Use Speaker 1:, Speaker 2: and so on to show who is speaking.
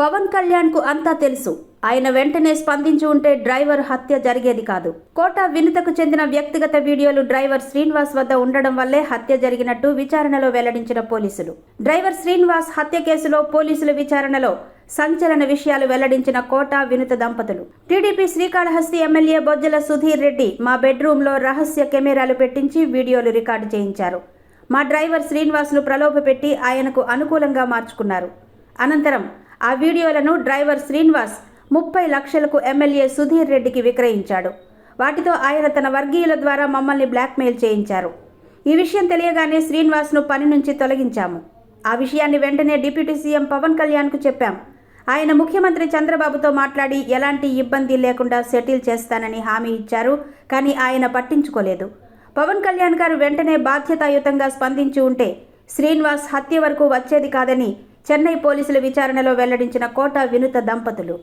Speaker 1: పవన్ కళ్యాణ్కు అంతా తెలుసు. ఆయన వెంటనే స్పందించి ఉంటే డ్రైవర్ హత్య జరిగేది కాదు. కోట వినుతకు చెందిన వ్యక్తిగత వీడియోలు డ్రైవర్ శ్రీనివాస్ వద్ద ఉండడం వల్లే హత్య జరిగినట్టు విచారణలో వెల్లడించిన పోలీసులు. డ్రైవర్ శ్రీనివాస్ హత్య కేసులో పోలీసుల విచారణలో సంచలన విషయాలు వెల్లడించిన కోట వినుత దంపతులు. టీడీపీ శ్రీకాళహస్తి ఎమ్మెల్యే బొజ్జల సుధీర్ రెడ్డి మా బెడ్రూమ్లో రహస్య కెమెరాలు పెట్టించి వీడియోలు రికార్డు చేయించారు. మా డ్రైవర్ శ్రీనివాస్ను ప్రలోభపెట్టి ఆయనకు అనుకూలంగా మార్చుకున్నారు. అనంతరం ఆ వీడియోలను డ్రైవర్ శ్రీనివాస్ ముప్పై లక్షలకు ఎమ్మెల్యే సుధీర్ రెడ్డికి విక్రయించాడు. వాటితో ఆయన తన వర్గీయుల ద్వారా మమ్మల్ని బ్లాక్మెయిల్ చేయించారు. ఈ విషయం తెలియగానే శ్రీనివాస్ను పని నుంచి తొలగించాము. ఆ విషయాన్ని వెంటనే డిప్యూటీ సీఎం పవన్ కళ్యాణ్కు చెప్పాం. ఆయన ముఖ్యమంత్రి చంద్రబాబుతో మాట్లాడి ఎలాంటి ఇబ్బంది లేకుండా సెటిల్ చేస్తానని హామీ ఇచ్చారు కానీ ఆయన పట్టించుకోలేదు. పవన్ కళ్యాణ్ గారు వెంటనే బాధ్యతాయుతంగా స్పందించి ఉంటే శ్రీనివాస్ హత్య వరకు వచ్చేది కాదని చెన్నై పోలీసుల విచారణలో వెల్లడించిన కోట వినుత దంపతులు.